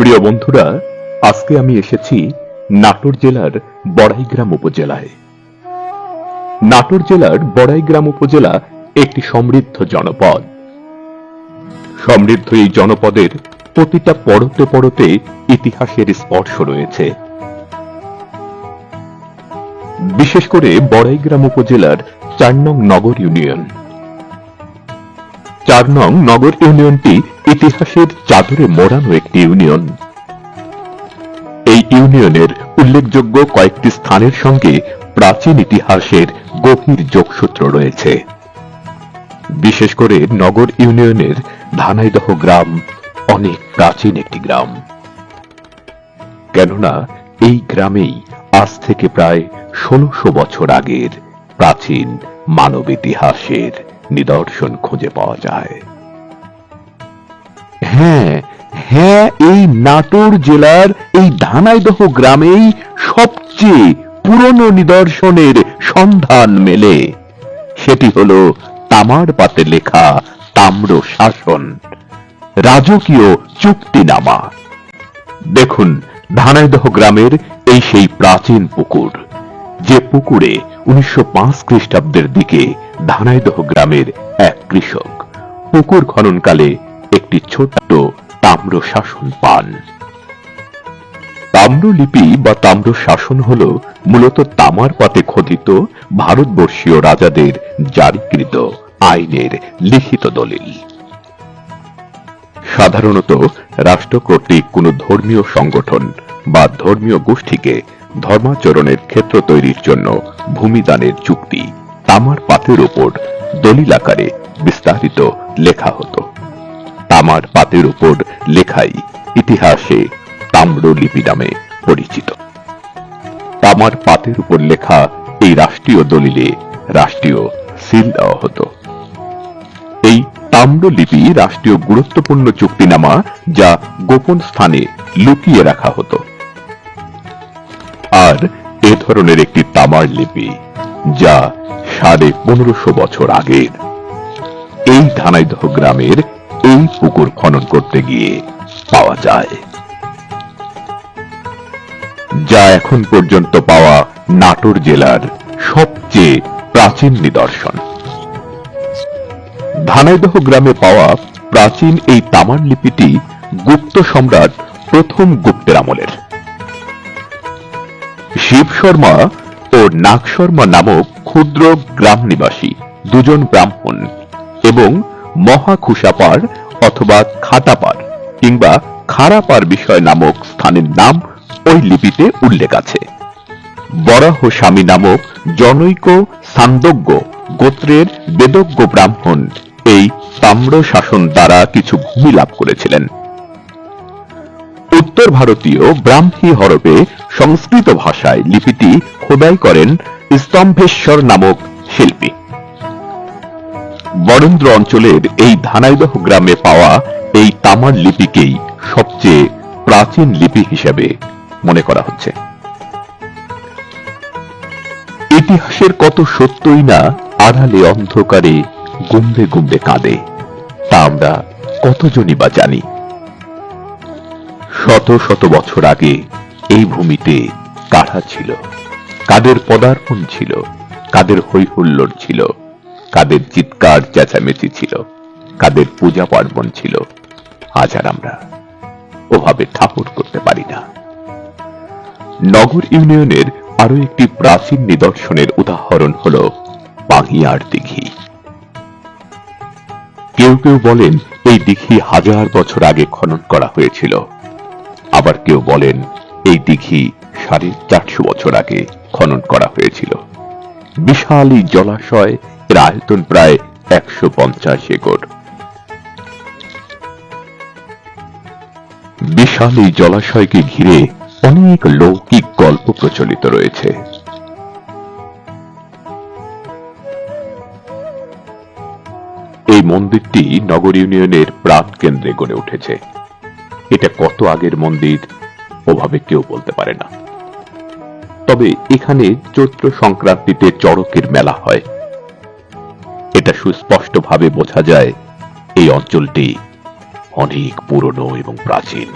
প্রিয় বন্ধুরা, আজকে আমি এসেছি নাটোর জেলার বড়াইগ্রাম উপজেলায়। নাটোর জেলার বড়াইগ্রাম উপজেলা একটি সমৃদ্ধ জনপদ। সমৃদ্ধ এই জনপদের প্রতিটা পরতে পরতে ইতিহাসের স্পর্শ রয়েছে। বিশেষ করে বড়াইগ্রাম উপজেলার চার নং নগর ইউনিয়ন। চার নং নগর ইউনিয়নটি ইতিহাসের চাদরে মোড়ানো একটি ইউনিয়ন। এই ইউনিয়নের উল্লেখযোগ্য কয়েকটি স্থানের সঙ্গে প্রাচীন ইতিহাসের গভীর যোগসূত্র রয়েছে। বিশেষ করে নগর ইউনিয়নের ধানাইদহ গ্রাম অনেক প্রাচীন একটি গ্রাম। কেননা, এই গ্রামেই আজ থেকে প্রায় ষোলশো বছর আগের প্রাচীন মানব ইতিহাসের নিদর্শন খুঁজে পাওয়া যায়। হ্যাঁ হ্যাঁ এই নাটোর জেলার এই ধানাইদহ গ্রামেই সবচেয়ে পুরনো নিদর্শনের সন্ধান মেলে। সেটি হলো তামার পাতে লেখা তাম্র শাসন, রাজকীয় চুক্তিনামা। দেখুন, ধানাইদহ গ্রামের এই সেই প্রাচীন পুকুর, যে পুকুরে উনিশশো পাঁচ খ্রিস্টাব্দের দিকে ধানাইদহ গ্রামের এক কৃষক পুকুর খননকালে একটি ছোট্ট তাম্র শাসন পান। তাম্রলিপি বা তাম্র শাসন হল মূলত তামার পাতে খোদিত ভারতবর্ষীয় রাজাদের জারিকৃত আইনের লিখিত দলিল। সাধারণত রাষ্ট্র কর্তৃক কোন ধর্মীয় সংগঠন বা ধর্মীয় গোষ্ঠীকে ধর্মাচরণের ক্ষেত্র তৈরির জন্য ভূমিদানের চুক্তি তামার পাতের ওপর দলিল আকারে বিস্তারিত লেখা হতো। তামার পাতের উপর লেখাই ইতিহাসে তাম্রলিপি নামে পরিচিত। তামার পাতের উপর লেখা এই রাষ্ট্রীয় দলিলে রাষ্ট্রীয় সিল দেওয়া হতো। এই তাম্রলিপি রাষ্ট্রীয় গুরুত্বপূর্ণ চুক্তিনামা যা গোপন স্থানে লুকিয়ে রাখা হতো। আর এ ধরনের একটি তামার লিপি যা সাড়ে পনেরোশো বছর আগের। এই ধানাইদহ গ্রামের এই পুকুর খনন করতে গিয়ে পাওয়া যায়। যা এখন পর্যন্ত পাওয়া নাটোর জেলার সবচেয়ে প্রাচীন নিদর্শন। ধানাইদহ গ্রামে পাওয়া প্রাচীন এই তামার লিপিটি গুপ্ত সম্রাট প্রথম গুপ্তের আমলের। শিব শর্মা ও নাগ শর্মা নামক ক্ষুদ্র গ্রাম নিবাসী দুজন ব্রাহ্মণ এবং মহাখুসাপার অথবা খাটাপার কিংবা খারাপার বিষয় নামক স্থানের নাম ওই লিপিতে উল্লেখ আছে। বরাহ স্বামী নামক জনৈক সান্দজ্ঞ গোত্রের বেদজ্ঞ ব্রাহ্মণ এই তাম্র শাসন দ্বারা কিছু ভূমি লাভ করেছিলেন। উত্তর ভারতীয় ব্রাহ্মী হরপে সংস্কৃত ভাষায় লিপিটি খোদাই করেন স্তম্ভেশ্বর নামক শিল্পী। বরেন্দ্র অঞ্চলের এই ধানাইদহ গ্রামে পাওয়া এই তামার লিপিকেই সবচেয়ে প্রাচীন লিপি হিসেবে মনে করা হচ্ছে। ইতিহাসের কত সত্যই না আড়ালে অন্ধকারে গুমবে গুমবে কাঁদে, তা আমরা কতজনই বা জানি। শত শত বছর আগে এই ভূমিতে কারা ছিল, কাদের পদার্পণ ছিল, কাদের হৈহুল্লোড় ছিল কাদের চিৎকার চেঁচামেচি ছিল, কাদের পূজা পার্বণ ছিল, আজ আর আমরা ওভাবে ঠাকুর করতে পারি না। নগর ইউনিয়নের আরও একটি প্রাচীন নিদর্শনের উদাহরণ হল পাহিয়ার দিঘি। কেউ কেউ বলেন এই দিঘি হাজার বছর আগে খনন করা হয়েছিল। আবার কেউ বলেন এই দিঘি সাড়ে চারশো বছর আগে খনন করা হয়েছিল। বিশাল জলাশয় এর আয়তন প্রায় একশো পঞ্চাশ একর। বিশাল এই জলাশয়কে ঘিরে অনেক লৌকিক গল্প প্রচলিত রয়েছে। এই মন্দিরটি নগর ইউনিয়নের প্রাণ কেন্দ্রে গড়ে উঠেছে। এটা কত আগের মন্দির, ওভাবে কেউ বলতে পারে না। তবে এখানে চৈত্র সংক্রান্তিতে চড়কের মেলা হয়। এটা সুস্পষ্টভাবে বোঝা যায় এই অঞ্চলটি অনেক পুরনো এবং প্রাচীন।